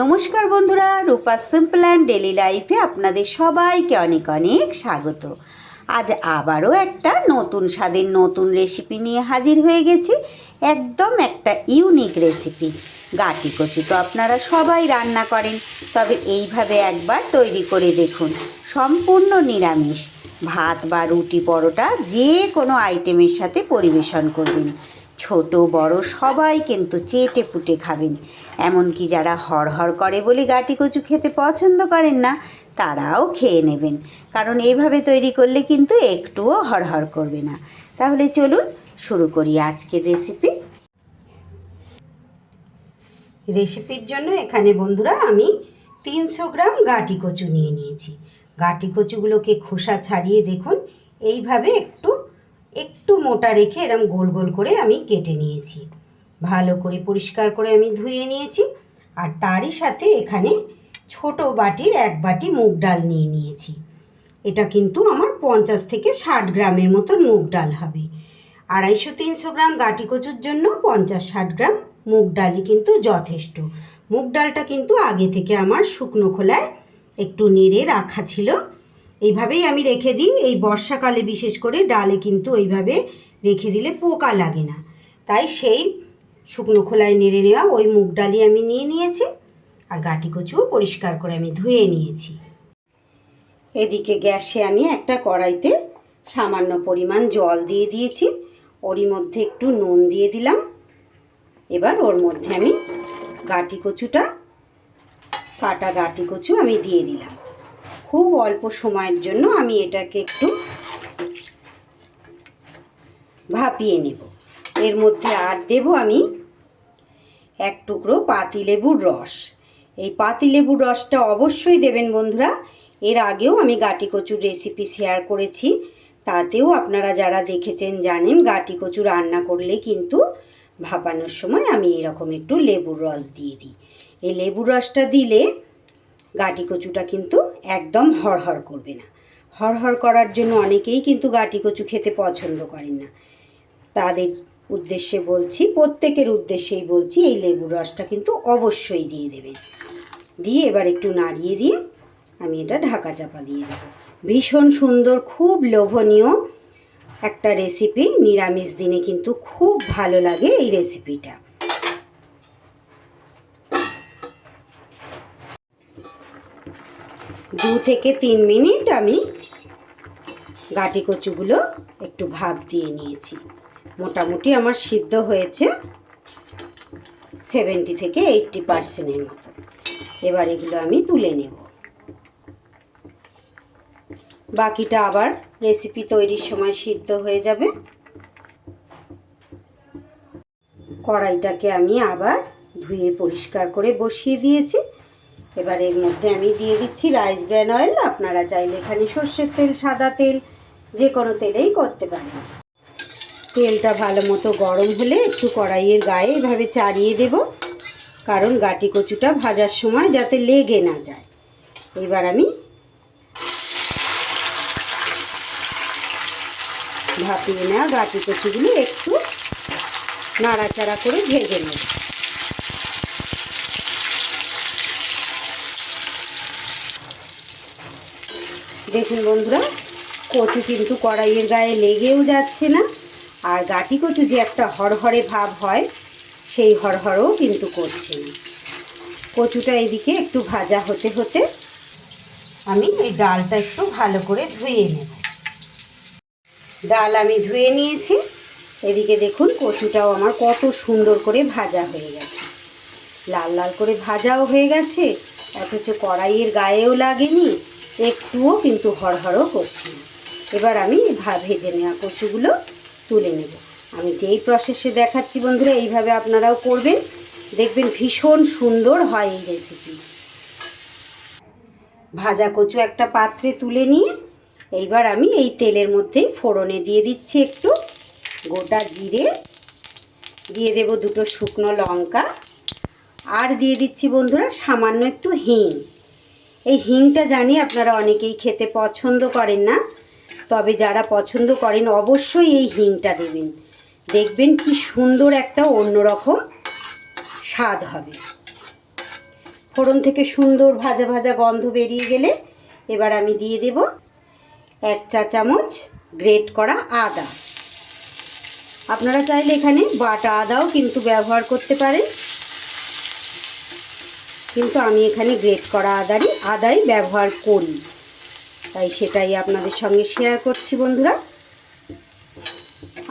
নমস্কার বন্ধুরা, রূপা simple and daily লাইফে আপনাদের সবাইকে অনেক অনেক স্বাগত। আজ আবারও একটা নতুন স্বাদের নতুন রেসিপি নিয়ে হাজির হয়ে গেছি, একদম একটা ইউনিক রেসিপি গাটি কচু তো আপনারা সবাই রান্না করেন, তবে এইভাবে একবার তৈরি করে দেখুন, সম্পূর্ণ নিরামিষ। ভাত বা রুটি পরোটা যে কোনো আইটেমের সাথে পরিবেশন করবেন। ছোট, বড় সবাই কিন্তু চেটে পুটে খাবেন। এমনকি যারা হড়হড় করে বলে গাটি কচু খেতে পছন্দ করেন না, তারাও খেয়ে নেবেন। কারণ এইভাবে তৈরি করলে কিন্তু একটুও হড়হড় করবে না। তাহলে চলুন শুরু করি আজকের রেসিপি। রেসিপির জন্য এখানে বন্ধুরা আমি তিনশো গ্রাম গাটি কচু নিয়ে নিয়েছি। গাটি কচুগুলোকে খোসা ছাড়িয়ে দেখুন, এইভাবে একটু একটু মোটা রেখে এরম গোল গোল করে আমি কেটে নিয়েছি। ভালো করে পরিষ্কার করে আমি ধুয়ে নিয়েছি আর তারই সাথে এখানে ছোট বাটির এক বাটি মুগ ডাল নিয়ে নিয়েছি। এটা কিন্তু আমার পঞ্চাশ থেকে ষাট গ্রামের মতন মুগ ডাল হবে। আড়াইশো তিনশো গ্রাম গাটি কচুর জন্য পঞ্চাশ ষাট গ্রাম মুগ ডালই কিন্তু যথেষ্ট। মুগ ডালটা কিন্তু আগে থেকে আমার শুকনো খোলায় একটু নেড়ে রাখা ছিল। এইভাবেই আমি রেখে দিই। এই বর্ষাকালে বিশেষ করে ডালে কিন্তু ওইভাবে রেখে দিলে পোকা লাগে না। তাই সেই শুকনো খোলায় নেড়ে নেওয়া ওই মুগ ডালই আমি নিয়ে নিয়েছি আর গাটি কচুও পরিষ্কার করে আমি ধুয়ে নিয়েছি। এদিকে গ্যাসে আমি একটা কড়াইতে সামান্য পরিমাণ জল দিয়ে দিয়েছি। ওরই মধ্যে একটু নুন দিয়ে দিলাম। এবার ওর মধ্যে আমি গাটি কচুটা কাটা গাটি কচু আমি দিয়ে দিলাম। খুব অল্প সময়ের জন্য আমি এটাকে একটু ভাপিয়ে নেব। এর মধ্যে আর দেব আমি এক টুকরো পাতিলেবুর রস। এই পাতিলেবুর রসটা অবশ্যই দেবেন বন্ধুরা। এর আগেও আমি গাটি কচুর রেসিপি শেয়ার করেছি। তাতেও আপনারা যারা দেখেছেন, জানেন গাটি কচু রান্না করলে কিন্তু ভাপানোর সময় আমি এরকম একটু লেবুর রস দিয়ে দিই। এই লেবুর রসটা দিলে গাটি কচুটা কিন্তু একদম হড়হড় করবে না। হড়হড় করার জন্য অনেকেই কিন্তু গাটি কচু খেতে পছন্দ করেন না। তাদের উদ্দেশ্যে বলছি, প্রত্যেকের উদ্দেশ্যেই বলছি, এই লেবুর রসটা কিন্তু অবশ্যই দিয়ে দেবেন। দিয়ে এবার একটু নাড়িয়ে দিয়ে আমি এটা ঢাকা চাপা দিয়ে দেবো। ভীষণ সুন্দর, খুব লোভনীয় একটা রেসিপি নিরামিষ দিনে কিন্তু খুব ভালো লাগে এই রেসিপিটা দু থেকে তিন মিনিট আমি গাটি কচুগুলো একটু ভাপ দিয়ে নিয়েছি। মোটামুটি আমার সিদ্ধ হয়েছে সেভেন্টি থেকে এইটটি পার্সেন্টের মতো। এবার এগুলো আমি তুলে নেব। বাকিটা আবার রেসিপি তৈরির সময় সিদ্ধ হয়ে যাবে। কড়াইটাকে আমি আবার ধুয়ে পরিষ্কার করে বসিয়ে দিয়েছি। এবার এর মধ্যে আমি দিয়ে দিচ্ছি রাইস ব্র্যান অয়েল। আপনারা চাইলে এখানে সর্ষের তেল, সাদা তেল, যে কোনো তেলেই করতে পারেন। তেলটা ভালো মতো গরম হলে একটু কড়াইয়ের গায়ে এভাবে চাড়িয়ে দেব, কারণ গাটি কচুটা ভাজার সময় যাতে লেগে না যায়। এবার আমি ভাপিয়ে নেওয়া গাটি কচুগুলি একটু নাড়াচাড়া করে ভেজে নেব। দেখুন বন্ধুরা, কচু কিন্তু কড়াইয়ের গায়ে লেগেও যাচ্ছে না, আর গাটি কচু যে একটা হরহরে ভাব হয়, সেই হরহরও কিন্তু করছে না। কচুটা এদিকে একটু ভাজা হতে হতে আমি এই ডালটা একটু ভালো করে ধুয়ে নেব। ডাল আমি ধুয়ে নিয়েছি, এদিকে দেখুন কচুটাও আমার কত সুন্দর করে ভাজা হয়ে গেছে। লাল লাল করে ভাজাও হয়ে গেছে, অথচ কড়াইয়ের গায়েও লাগেনি একটুও কিন্তু হড়হড়ও করছে না। এবার আমি ভা ভেজে নেওয়া কচুগুলো তুলে নেব। আমি যেই প্রসেসে দেখাচ্ছি বন্ধুরা, এইভাবে আপনারাও করবেন। দেখবেন ভীষণ সুন্দর হয় এই রেসিপি ভাজা কচু একটা পাত্রে তুলে নিয়ে এইবার আমি এই তেলের মধ্যেই ফোড়নে দিয়ে দিচ্ছি একটু। গোটা জিরে, দিয়ে দেব দুটো শুকনো লঙ্কা। আর দিয়ে দিচ্ছি বন্ধুরা সামান্য একটু হিং। এই হিংটা জানি আপনারা অনেকেই খেতে পছন্দ করেন না, তবে যারা পছন্দ করেন অবশ্যই এই হিংটা দেবেন। দেখবেন কি সুন্দর একটা অন্যরকম স্বাদ হবে। ফোড়ন থেকে সুন্দর ভাজা ভাজা গন্ধ বেরিয়ে গেলে এবার আমি দিয়ে দেব এক চা চামচ গ্রেট করা আদা। আপনারা চাইলে এখানে বাটা আদাও কিন্তু ব্যবহার করতে পারেন। কিন্তু আমি এখানে গ্রেট করা আদারই আদাই ব্যবহার করি। তাই সেটাই আপনাদের সঙ্গে শেয়ার করছি বন্ধুরা।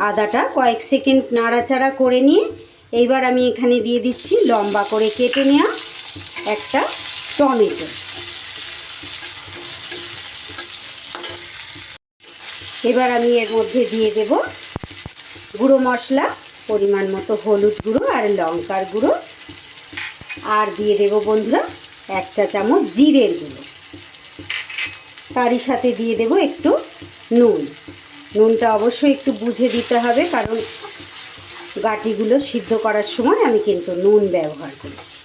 আদাটা কয়েক সেকেন্ড নাড়াচাড়া করে নিয়ে এইবার আমি এখানে দিয়ে দিচ্ছি লম্বা করে কেটে নেওয়া একটা টমেটো। এবার আমি এর মধ্যে দিয়ে দেব গুঁড়ো মশলা, পরিমাণ মতো হলুদ গুঁড়ো আর লঙ্কার গুঁড়ো। আর দিয়ে দেব বন্ধুরা এক চা চামচ জিরের গুঁড়ো। তারই সাথে দিয়ে দেব একটু নুন। নুনটা অবশ্যই একটু বুঝে দিতে হবে, কারণ গাটিগুলো সিদ্ধ করার সময় আমি কিন্তু নুন ব্যবহার করেছি।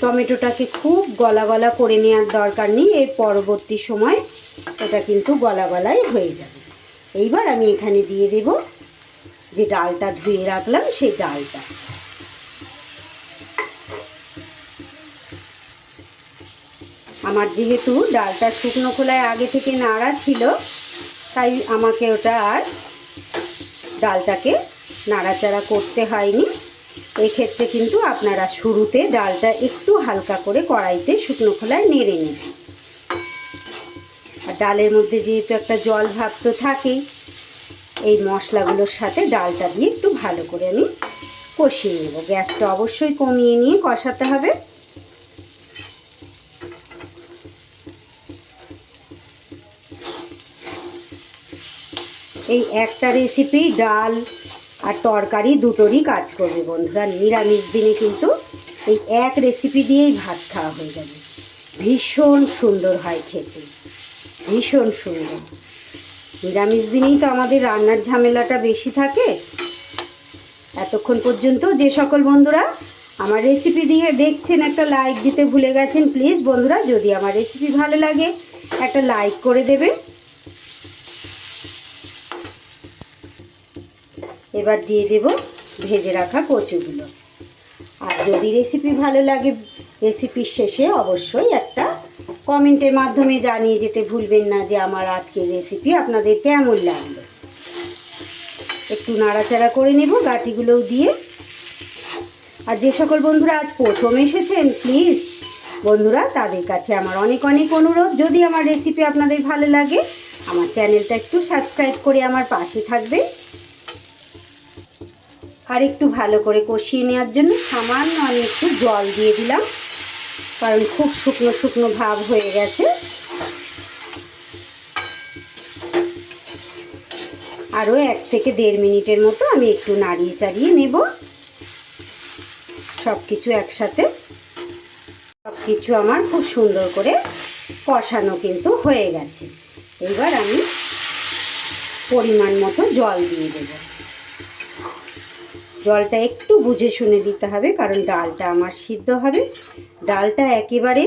টমেটোটাকে খুব গলা গলা করে নেওয়ার দরকার নেই, এর পরবর্তী সময় এটা কিন্তু গলা গলায় হয়ে যাবে। এইবার আমি এখানে দিয়ে দেব যে ডালটা ধুয়ে রাখলাম, সেই ডালটা। আমার যেহেতু ডালটা শুকনো খোলায় আগে থেকে নাড়া ছিল, তাই আমাকে ওটা আর ডালটাকে নাড়াচাড়া করতে হয়নি। এক্ষেত্রে কিন্তু আপনারা শুরুতে ডালটা একটু হালকা করে কড়াইতে শুকনো খোলায় নেড়ে নিন। আর ডালের মধ্যে যেহেতু একটা জল ভাব তো থাকেই, এই মশলাগুলোর সাথে ডালটা দিয়ে একটু ভালো করে আমি কষিয়ে নেব। গ্যাসটা অবশ্যই কমিয়ে নিয়ে কষাতে হবে। এই একটা রেসিপি ডাল আর তরকারি দুটোরই কাজ করবে বন্ধুরা। নিরামিষ দিনে কিন্তু এই এক রেসিপি দিয়েই ভাত খাওয়া হয়ে যাবে। ভীষণ সুন্দর হয় খেতে। ভীষণ সুন্দর। নিরামিষ দিনেই তো আমাদের রান্নার ঝামেলাটা বেশি থাকে। এতক্ষণ পর্যন্ত যে সকল বন্ধুরা আমার রেসিপি দিয়ে দেখছেন, একটা লাইক দিতে ভুলে গেছেন প্লিজ বন্ধুরা, যদি আমার রেসিপি ভালো লাগে, একটা লাইক করে দেবে এবার দিয়ে দেব ভেজে রাখা কচুগুলো। আর যদি রেসিপি ভালো লাগে রেসিপির শেষে অবশ্যই একটা কমেন্টের মাধ্যমে জানিয়ে যেতে ভুলবেন না যে আমার আজকের রেসিপি আপনাদের কেমন লাগল। একটু নাড়াচাড়া করে নেব গাটিগুলোও দিয়ে। আর যে সকল বন্ধুরা আজ প্রথম এসেছেন প্লিজ বন্ধুরা, তাদের কাছে আমার অনেক অনেক অনুরোধ। যদি আমার রেসিপি আপনাদের ভালো লাগে, আমার চ্যানেলটা একটু সাবস্ক্রাইব করে আমার পাশে থাকবে আর একটু ভালো করে কষিয়ে নেওয়ার জন্য সামান্য আমি একটু জল দিয়ে দিলাম। কারণ খুব শুকনো শুকনো ভাব হয়ে গেছে। আরও এক থেকে দেড় মিনিটের মতো আমি একটু নাড়িয়ে চাড়িয়ে নেব। সব কিছু একসাথে। সব কিছু আমার খুব সুন্দর করে কষানো কিন্তু হয়ে গেছে। এবার আমি পরিমাণ মতো জল দিয়ে দেবো। জলটা একটু বুঝে শুনে দিতে হবে, কারণ ডালটা আমার সিদ্ধ হবে। ডালটা একেবারে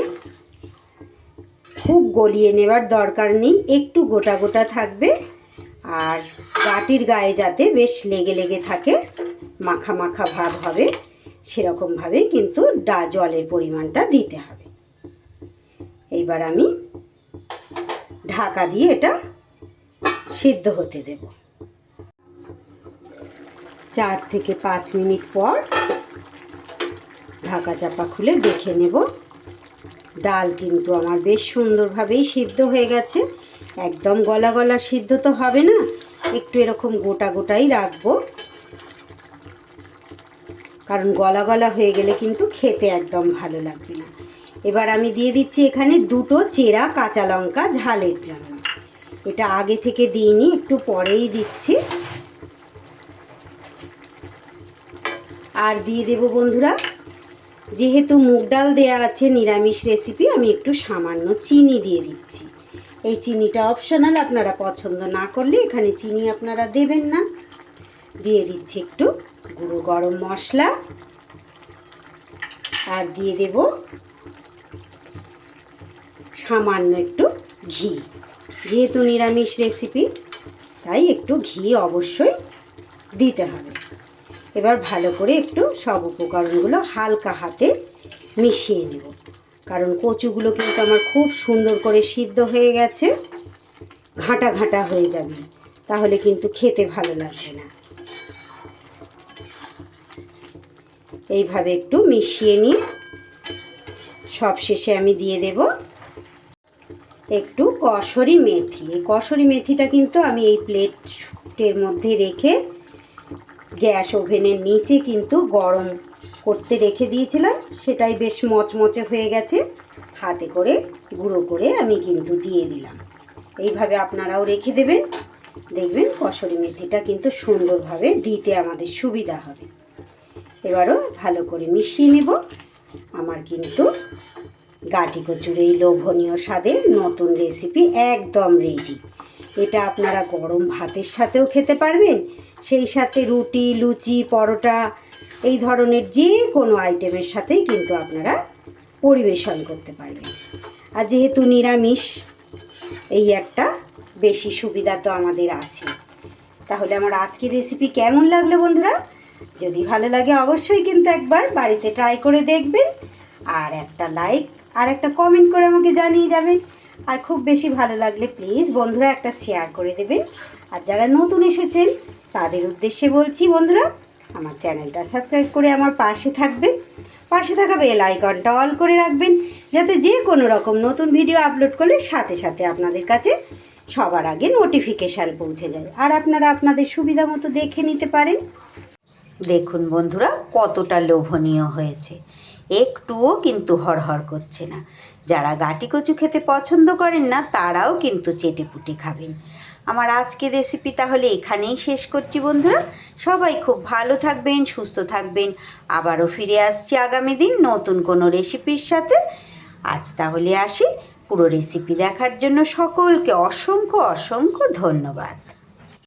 খুব গলিয়ে নেবার দরকার নেই, একটু গোটা গোটা থাকবে। আর বাটির গায়ে যাতে বেশ লেগে লেগে থাকে, মাখা মাখা ভাব হবে সেরকমভাবে কিন্তু ডা, জলের পরিমাণটা দিতে হবে। এইবার আমি ঢাকা দিয়ে এটা সিদ্ধ হতে দেবো। চার থেকে পাঁচ মিনিট পর ঢাকা চাপা খুলে দেখে নেব। ডাল কিন্তু আমার বেশ সুন্দরভাবেই সিদ্ধ হয়ে গেছে। একদম গলা গলা সিদ্ধ তো হবে না, একটু এরকম গোটা গোটাই রাখব। কারণ গলা গলা হয়ে গেলে কিন্তু খেতে একদম ভালো লাগবে না। এবার আমি দিয়ে দিচ্ছি এখানে দুটো চেরা কাঁচা লঙ্কা ঝালের জন্য। এটা আগে থেকে দিইনি, একটু পরেই দিচ্ছি। আর দিয়ে দেব বন্ধুরা, যেহেতু মুগ ডাল দেওয়া আছে নিরামিষ রেসিপি আমি একটু সামান্য চিনি দিয়ে দিচ্ছি। এই চিনিটা অপশনাল আপনারা পছন্দ না করলে এখানে চিনি আপনারা দেবেন না। দিয়ে দিচ্ছি একটু গুঁড়ো গরম মশলা। আর দিয়ে দেব সামান্য একটু ঘি। যেহেতু নিরামিষ রেসিপি তাই একটু ঘি অবশ্যই দিতে হবে। এবার ভালো করে একটু সব উপকরণগুলো হালকা হাতে মিশিয়ে নেব। কারণ কচুগুলো কিন্তু আমার খুব সুন্দর করে সিদ্ধ হয়ে গেছে, ঘাঁটা ঘাঁটা হয়ে যাবে, তাহলে কিন্তু খেতে ভালো লাগবে না। এইভাবে একটু মিশিয়ে নিই সব শেষে আমি দিয়ে দেব একটু কসরি মেথি। এই কসরি মেথিটা কিন্তু আমি এই প্লেটের মধ্যে রেখে গ্যাস ওভেনের নিচে কিন্তু গরম করতে রেখে দিয়েছিলাম। সেটাই বেশ মচমচে হয়ে গেছে। হাতে করে, গুঁড়ো করে আমি কিন্তু দিয়ে দিলাম। এইভাবে আপনারাও রেখে দেবেন। দেখবেন কসরি মেথিটা কিন্তু সুন্দরভাবে দিতে আমাদের সুবিধা হবে। এবারও ভালো করে মিশিয়ে নেব। আমার কিন্তু গাটি কচুর এই লোভনীয় স্বাদের নতুন রেসিপি একদম রেডি এটা আপনারা গরম ভাতের সাথেও খেতে পারবেন। সেই সাথে রুটি, লুচি, পরোটা, এই ধরনের যে কোনো আইটেমের সাথেই কিন্তু আপনারা পরিবেশন করতে পারবেন। আর যেহেতু নিরামিষ, এই একটা বেশি সুবিধা তো আমাদের আছে। তাহলে আমার আজকের রেসিপি কেমন লাগল বন্ধুরা? যদি ভালো লাগে অবশ্যই কিন্তু একবার বাড়িতে ট্রাই করে দেখবেন। আর একটা লাইক আর একটা কমেন্ট করে আমাকে জানিয়ে যাবেন। আর খুব বেশি ভালো লাগলে প্লিজ বন্ধুরা একটা শেয়ার করে দেবেন। আর যারা নতুন এসেছেন, তাদের উদ্দেশ্যে বলছি বন্ধুরা, আমার চ্যানেলটা সাবস্ক্রাইব করে আমার পাশে থাকবেন। পাশে থাকা বেল আইকনটা অল করে রাখবেন, যাতে যে কোনো রকম নতুন ভিডিও আপলোড করলে সাথে সাথে আপনাদের কাছে সবার আগে নোটিফিকেশান পৌঁছে যায়। আর আপনারা আপনাদের সুবিধা মতো দেখে নিতে পারেন। দেখুন বন্ধুরা, কতটা লোভনীয় হয়েছে। একটুও কিন্তু হরহর করছে না। যারা গাটি কচু খেতে পছন্দ করেন না, তারাও কিন্তু চেটেপুটে খাবেন। আমার আজকের রেসিপি তাহলে এখানেই শেষ করছি বন্ধুরা। সবাই খুব ভালো থাকবেন, সুস্থ থাকবেন। আবারও ফিরে আসছি আগামী দিন নতুন কোনো রেসিপির সাথে। আজ তাহলে আসি পুরো রেসিপি দেখার জন্য সকলকে অসংখ্য অসংখ্য ধন্যবাদ।